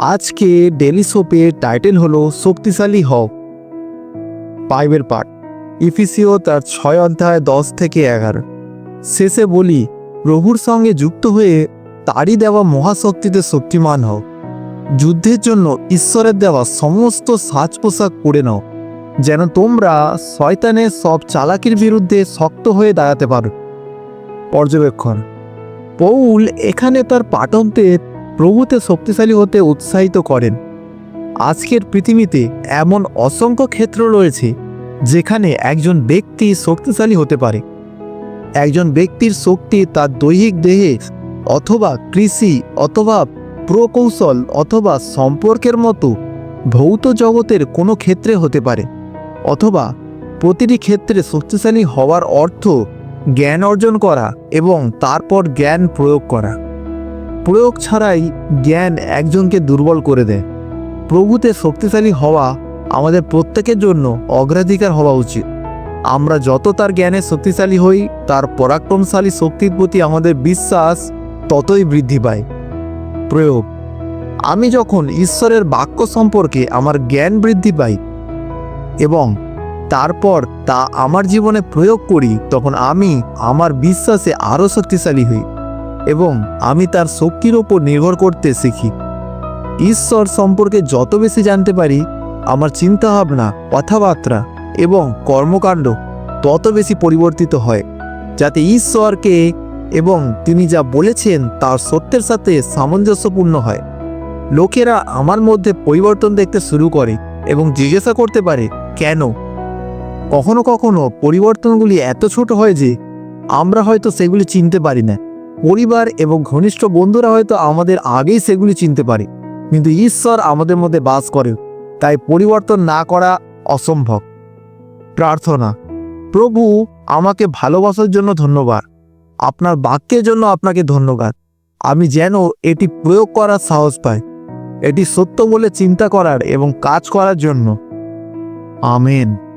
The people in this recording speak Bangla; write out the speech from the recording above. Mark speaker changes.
Speaker 1: আজকে ডেলি সোপে টাইটেল হলো শক্তিশালী হও। পাইবের পাঠ, ইফিসিও তার ছয় অধ্যায় দশ থেকে এগারো। শেষে বলি, প্রভুর সঙ্গে যুক্ত হয়ে তারই দেওয়া মহাশক্তিতে শক্তিমান হও। যুদ্ধের জন্য ঈশ্বরের দেওয়া সমস্ত সাজ পোশাক পরে নাও, যেন তোমরা শয়তানের সব চালাকির বিরুদ্ধে শক্ত হয়ে দাঁড়াতে পারো। পর্যবেক্ষণ, পৌল এখানে তার পাঠকদের প্রভুতে শক্তিশালী হতে উৎসাহিত করেন। আজকের পৃথিবীতে এমন অসংখ্য ক্ষেত্র রয়েছে, যেখানে একজন ব্যক্তি শক্তিশালী হতে পারে। একজন ব্যক্তির শক্তি তার দৈহিক দেহে অথবা কৃষি অথবা প্রকৌশল অথবা সম্পর্কের মতো ভৌত জগতের কোনো ক্ষেত্রে হতে পারে, অথবা প্রতিটি ক্ষেত্রে শক্তিশালী হওয়ার অর্থ জ্ঞান অর্জন করা এবং তারপর জ্ঞান প্রয়োগ করা। প্রয়োগ ছাড়াই জ্ঞান একজনকে দুর্বল করে দেয়। প্রভুতে শক্তিশালী হওয়া আমাদের প্রত্যেকের জন্য অগ্রাধিকার হওয়া উচিত। আমরা যত তার জ্ঞানে শক্তিশালী হই, তার পরাক্রমশালী শক্তির প্রতি আমাদের বিশ্বাস ততই বৃদ্ধি পায়। প্রয়োগ। আমি যখন ঈশ্বরের বাক্য সম্পর্কে আমার জ্ঞান বৃদ্ধি পাই এবং তারপর তা আমার জীবনে প্রয়োগ করি, তখন আমি আমার বিশ্বাসে আরও শক্তিশালী হই। এবং আমি তার শক্তির ওপর নির্ভর করতে শিখি। ঈশ্বর সম্পর্কে যত বেশি জানতে পারি, আমার চিন্তাভাবনা, কথাবার্তা এবং কর্মকাণ্ড তত বেশি পরিবর্তিত হয়, যাতে ঈশ্বরকে এবং তিনি যা বলেছেন তার সত্যের সাথে সামঞ্জস্যপূর্ণ হয়। লোকেরা আমার মধ্যে পরিবর্তন দেখতে শুরু করে এবং জিজ্ঞাসা করতে পারে, কেন? কখনো কখনো পরিবর্তনগুলি এত ছোট হয় যে আমরা হয়তো সেগুলি চিনতে পারি না। পরিবার এবং ঘনিষ্ঠ বন্ধুরা হয়তো আমাদের আগেই সেগুলি চিনতে পারে। কিন্তু ঈশ্বর আমাদের মধ্যে বাস করে তাই পরিবর্তন না করা অসম্ভব। প্রার্থনা, প্রভু, আমাকে ভালোবাসার জন্য ধন্যবাদ। আপনার বাক্যের জন্য আপনাকে ধন্যবাদ। আমি যেন এটি প্রয়োগ করার সাহস পাই। এটি সত্য বলে চিন্তা করার এবং কাজ করার জন্য। আমেন।